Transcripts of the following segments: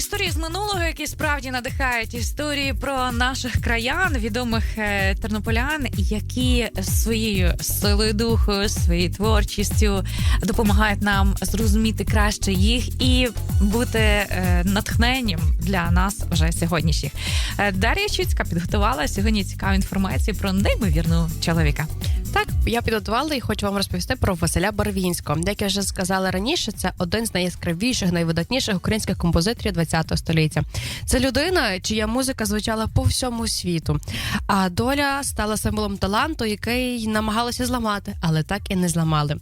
історії з минулого, які справді надихають історії про наших краян, відомих е, тернополян, які своєю силою духу, своєю творчістю допомагають нам зрозуміти краще їх і бути е, натхненням для нас вже сьогоднішніх. Е, Дар'я Чуцька підготувала сьогодні цікаву інформацію про неймовірного чоловіка. Так, я підготувала і хочу вам розповісти про Василя Барвінського. Як я вже сказала раніше, це один з найяскравіших, найвидатніших українських композиторів ХХ століття. Це людина, чия музика звучала по всьому світу. А доля стала символом таланту, який намагалися зламати, але так і не зламали.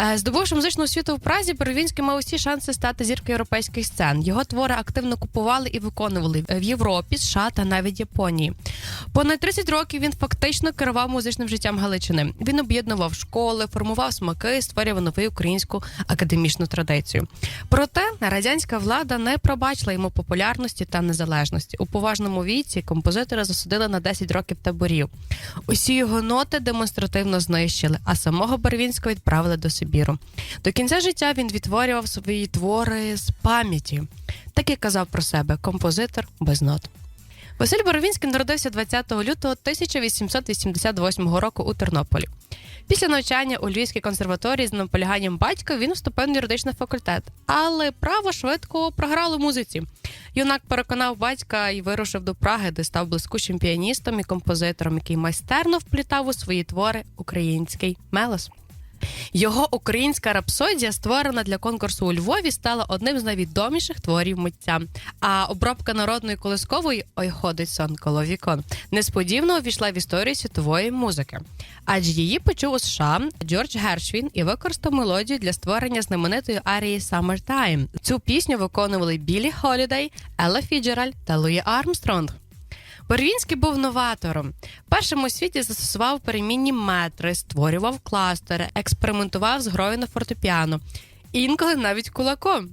Е, Здобувши музичну освіту в Празі, Барвінський мав усі шанси стати зіркою європейських сцен. Його твори активно купували і виконували в Європі, США та навіть Японії. Понад 30 років він фактично керував музичним життям Галичини. Він об'єднував школи, формував смаки, створював нову українську академічну традицію. Проте радянська влада не пробачила йому популярності та незалежності. У поважному віці композитора засудили на 10 років таборів. Усі його ноти демонстративно знищили, а самого Барвінського відправили до Сибіру. До кінця життя він відтворював свої твори з пам'яті. Так і казав про себе композитор без нот. Василь Боровінський народився 20 лютого 1888 року у Тернополі. Після навчання у Львівській консерваторії з наполяганням батька він вступив на юридичний факультет, але право швидко програло музиці. Юнак переконав батька і вирушив до Праги, де став блискучим піаністом і композитором, який майстерно вплітав у свої твори український мелос. Його українська рапсодія, створена для конкурсу у Львові, стала одним з найвідоміших творів митця. А обробка народної колискової Ой ходить сон коло вікон несподівано увійшла в історію світової музики. Адже її почув у США Джордж Гершвін і використав мелодію для створення знаменитої арії «Summertime». Цю пісню виконували Білі Холідей, Елла Фіджеральд та Луї Армстронг. Барвінський був новатором. Першим у світі застосував перемінні метри, створював кластери, експериментував з грою на фортепіано, інколи навіть кулаком.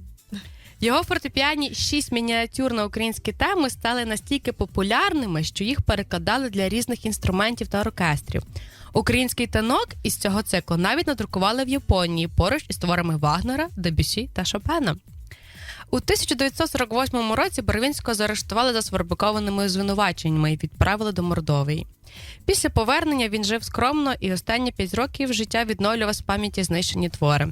Його фортепіані шість мініатюр на українські теми стали настільки популярними, що їх перекладали для різних інструментів та оркестрів. Український танок із цього циклу навіть надрукували в Японії поруч із творами Вагнера, Дебюсі та Шопена. У 1948 році Барвінського заарештували за сфабрикованими звинуваченнями і відправили до Мордовії. Після повернення він жив скромно і останні п'ять років життя відновлював з пам'яті знищені твори.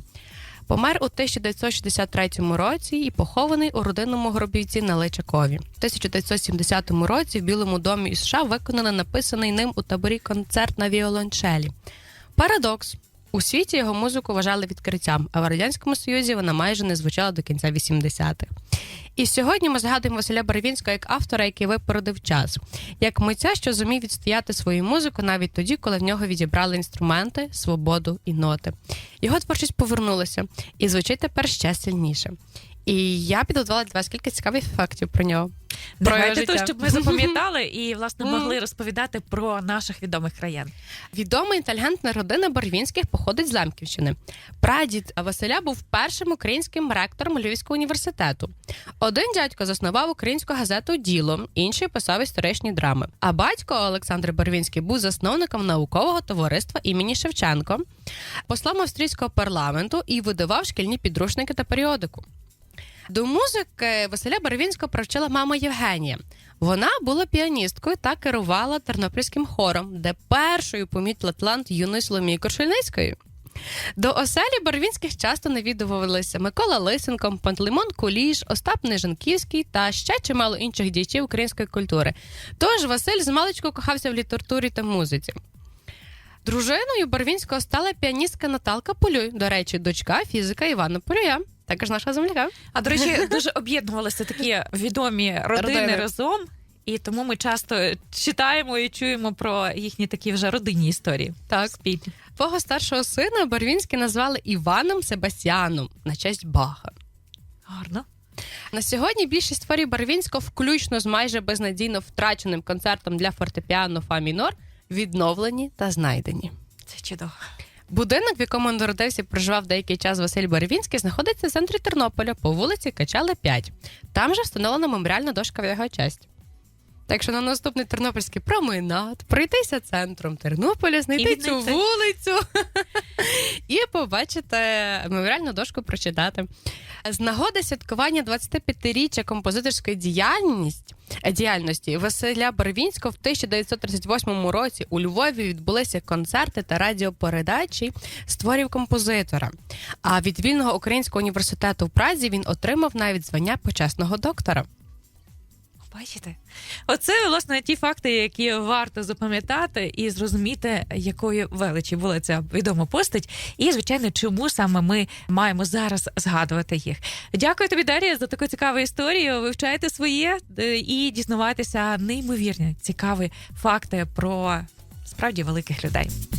Помер у 1963 році і похований у родинному гробівці на Личакові. У 1970 році в Білому домі із США виконали написаний ним у таборі концерт на віолончелі. Парадокс. У світі його музику вважали відкриттям, а в радянському союзі вона майже не звучала до кінця 80-х. І сьогодні ми згадуємо Василя Барвінського як автора, який випередив час, як митця, що зумів відстояти свою музику навіть тоді, коли в нього відібрали інструменти, свободу і ноти. Його творчість повернулася і звучить тепер ще сильніше. І я підготувала для вас кілька цікавих фактів про нього. Про Давайте то, щоб ми запам'ятали і власне могли розповідати про наших відомих краян. Відома інтелігентна родина Барвінських походить з Лемківщини. Прадід Василя був першим українським ректором Львівського університету. Один дядько заснував українську газету Діло, інший писав історичні драми. А батько Олександр Барвінський був засновником наукового товариства імені Шевченко, послом австрійського парламенту і видавав шкільні підручники та періодику. До музики Василя Барвінського привчила мама Євгенія. Вона була піаністкою та керувала тернопільським хором, де першою помітила талант юної Соломії Коршельницької. До оселі Барвінських часто навідувалися Микола Лисенко, Пантелеймон Куліш, Остап Нежанківський та ще чимало інших діячів української культури. Тож Василь з маличку кохався в літературі та музиці. Дружиною Барвінського стала піаністка Наталка Полюй, до речі, дочка фізика Івана Полюя, також наша земляка. А до речі, дуже об'єднувалися такі відомі родини, Родини. разом, і тому ми часто читаємо і чуємо про їхні такі вже родинні історії. Так. Спільні. Свого старшого сина Барвінський назвали Іваном Себастьяном на честь Баха. Гарно. На сьогодні більшість творів Барвінського, включно з майже безнадійно втраченим концертом для фортепіано Фа мінор, відновлені та знайдені. Це чудово. Будинок, в якому народився і проживав деякий час Василь Барвінський, знаходиться в центрі Тернополя по вулиці Качали 5. Там же встановлена меморіальна дошка в його честь. Так що на наступний тернопільський променад пройтися центром Тернополя, знайти цю вулицю і побачити меморіальну дошку прочитати. З нагоди святкування 25-річчя композиторської діяльність, е, діяльності Василя Барвінського в 1938 році у Львові відбулися концерти та радіопередачі з творів композитора. А від вільного українського університету в Празі він отримав навіть звання почесного доктора. Бачите, оце власне ті факти, які варто запам'ятати і зрозуміти, якою величі була ця відома постать, і звичайно, чому саме ми маємо зараз згадувати їх. Дякую тобі, Дар'я, за таку цікаву історію. Вивчайте своє е, і дізнавайтеся неймовірні цікаві факти про справді великих людей.